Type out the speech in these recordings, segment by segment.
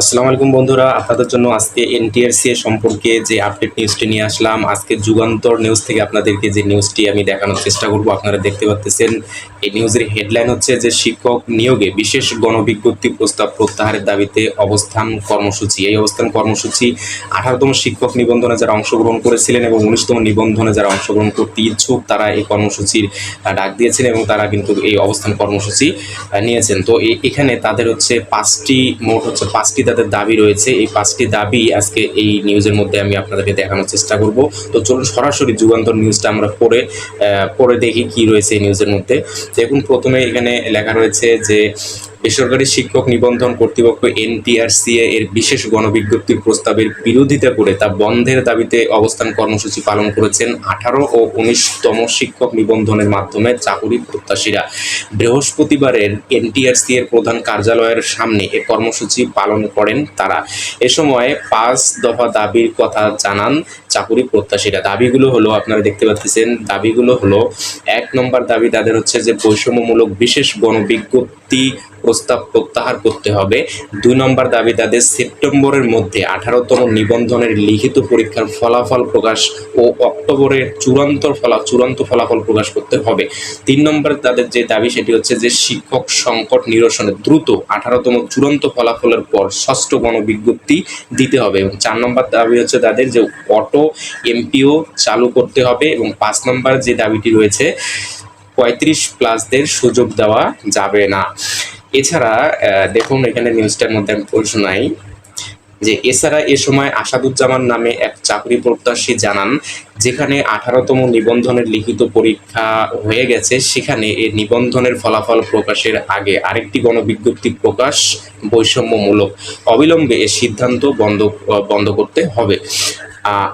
আসসালামু আলাইকুম বন্ধুরা, আপনাদের জন্য আজকে এনটিআরসি সম্পর্কে যে আপডেট নিউজটি নিয়ে আসলাম, আজকে যুগান্তর নিউজ থেকে আপনাদেরকে যে নিউজটি আমি দেখানোর চেষ্টা করব, আপনারা দেখতে পাচ্ছেন এই নিউজের হেডলাইন হচ্ছে যে শিক্ষক নিয়োগে বিশেষ গণবিজ্ঞপ্তি প্রস্তাব প্রত্যাহারের দাবিতে অবস্থান কর্মসূচি। এই অবস্থান কর্মসূচি আঠারোতম শিক্ষক নিবন্ধনে যারা অংশগ্রহণ করেছিলেন এবং উনিশতম নিবন্ধনে যারা অংশগ্রহণ করতে ইচ্ছুক, তারা এই কর্মসূচির ডাক দিয়েছেন এবং তারা কিন্তু এই অবস্থান কর্মসূচি নিয়েছেন। তো এখানে তাদের হচ্ছে পাঁচটি, মোট হচ্ছে পাঁচটি তাদের দাবি রয়েছে। এই পাঁচটি দাবি আজকে এই নিউজের মধ্যে আমি আপনাদেরকে দেখানোর চেষ্টা করব। তো চলুন সরাসরি যুগান্তর নিউজটা আমরা পড়ে পড়ে দেখি কি রয়েছে এই নিউজের মধ্যে। দেখুন, প্রথমে এখানে লেখা রয়েছে যে বেসরকারি শিক্ষক নিবন্ধন কর্তৃপক্ষ এনটিআরসিএ এর বিশেষ গণবিজ্ঞপ্তির প্রস্তাবের বিরোধিতা করে তা বন্ধের দাবিতে অবস্থান কর্মসূচি পালন করেছেন আঠারো ও উনিশতম শিক্ষক নিবন্ধনের মাধ্যমে চাকুরি প্রত্যাশীরা। বৃহস্পতিবারের এনটিআরসি এর প্রধান কার্যালয়ের সামনে এ কর্মসূচি পালন করেন তারা। এ সময় পাঁচ দফা দাবির কথা জানান চাকুরি প্রত্যাশীরা। দাবিগুলো হলো, আপনারা দেখতে পাচ্ছেন, দাবিগুলো হলো, এক নম্বর দাবি তাদের হচ্ছে যে বৈষম্যমূলক বিশেষ গণবিজ্ঞপ্তি প্রস্তাব প্রত্যাহার করতে হবে। দুই নম্বর দাবি তাদের সেপ্টেম্বরের মধ্যে আঠারোতম নিবন্ধনের লিখিত পরীক্ষার ফলাফল প্রকাশ ও অক্টোবরের চূড়ান্ত ফলা, চূড়ান্ত ফলাফল প্রকাশ করতে হবে। তিন নম্বর তাদের যে দাবি সেটি হচ্ছে যে শিক্ষক সংকট নিরসনে দ্রুত আঠারোতম চূড়ান্ত ফলাফলের পর ষষ্ঠ গণবিজ্ঞপ্তি দিতে হবে এবং চার নম্বর দাবি হচ্ছে তাদের যে অটো এমপিও চালু করতে হবে এবং পাঁচ নম্বর যে দাবিটি রয়েছে, পঁয়ত্রিশ প্লাসদের সুযোগ দেওয়া যাবে না। এছাড়া দেখুন, এখানে নিউজটার মধ্যে আমি পড়ে শোনাই যে এছাড়া এ সময় আসাদুজ্জামান নামে এক চাকরি প্রত্যাশী জানান, যেখানে আঠারোতম নিবন্ধনের লিখিত পরীক্ষা হয়ে গেছে, সেখানে এই নিবন্ধনের ফলাফল প্রকাশের আগে আরেকটি গণবিজ্ঞপ্তি প্রকাশ বৈষম্যমূলক। অবিলম্বে এ সিদ্ধান্ত বন্ধ বন্ধ করতে হবে।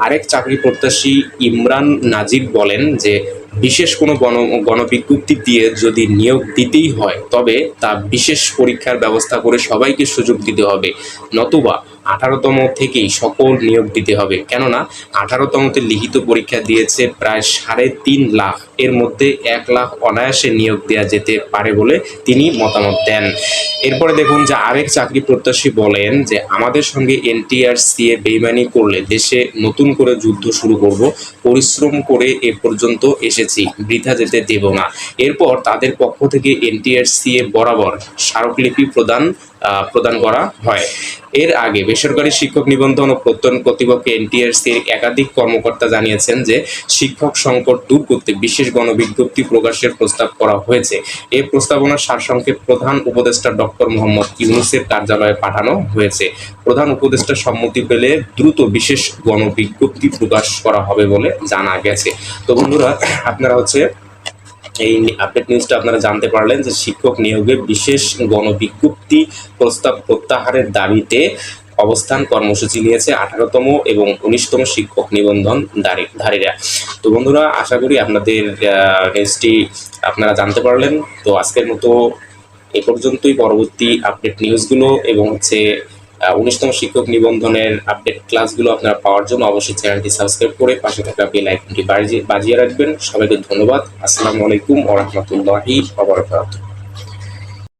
আরেক চাকরি প্রত্যাশী ইমরান নাজিব বলেন যে বিশেষ কোনো গণ, গণবিজ্ঞপ্তি দিয়ে যদি নিয়োগ দিতেই হয়, তবে তা বিশেষ পরীক্ষার ব্যবস্থা করে সবাইকে সুযোগ দিতে হবে। নতুবা আঠারোতম থেকেই সকল নিয়োগ দিতে হবে। কেননা, আঠারোতমতে লিখিত পরীক্ষা দিয়েছে প্রায় সাড়ে তিন লাখ। এর মধ্যে এক লাখ অনায়াসে নিয়োগ দেওয়া যেতে পারে বলে তিনি মতামত দেন। এরপরে দেখুন যে আরেক চাকরি প্রত্যাশী বলেন যে, আমাদের সঙ্গে এনটিআরসিএ বেইমানি করলে দেশে নতুন করে যুদ্ধ শুরু করব। পরিশ্রম করে এ পর্যন্ত এসেছি। বৃথা যেতে দেব না। এরপর তাদের পক্ষ থেকে এনটিআরসিএ বরাবর স্মারকলিপি প্রদান প্রদান করা হয়। এর আগে বেসরকারি শিক্ষক নিবন্ধন ও প্রত্যয়ন কর্তৃপক্ষ এনটিআরসির একাধিক কর্মকর্তা জানিয়েছেন যে শিক্ষক সংকট দূর করতে বিশেষ গণবিজ্ঞপ্তি প্রকাশের প্রস্তাব করা হয়েছে। এই প্রস্তাবনার সারসংক্ষেপ প্রধান উপদেষ্টা ডক্টর মোহাম্মদ ইউনুসের কার্যালয়ে পাঠানো হয়েছে। প্রধান উপদেষ্টার সম্মতি পেলে দ্রুত বিশেষ গণবিজ্ঞপ্তি প্রকাশ করা হবে বলে জানা গেছে। তো বন্ধুরা, আপনারা হচ্ছে এই আপডেট নিউজটা আপনারা জানতে পারলেন যে শিক্ষক নিয়োগে বিশেষ গণবিজ্ঞপ্তি প্রস্তাব প্রত্যাহারের দাবিতে অবস্থান কর্মসূচি নিয়েছে আঠারোতম এবং উনিশতম শিক্ষক নিবন্ধন ধারীরা। তো বন্ধুরা, আশা করি আপনাদের নিউজটি আপনারা জানতে পারলেন। তো আজকের মতো এ পর্যন্তই। পরবর্তী আপডেট নিউজগুলো এবং হচ্ছে উনিশতম শিক্ষক নিবন্ধনের আপডেট ক্লাসগুলো আপনারা পাওয়ার জন্য অবশ্যই চ্যানেলটি সাবস্ক্রাইব করে পাশে থাকা বেল আইকনটি বাজিয়ে রাখবেন। সবাইকে ধন্যবাদ। আসসালামু আলাইকুম ওরহমতুল্লাহি ওবরাকাতুহু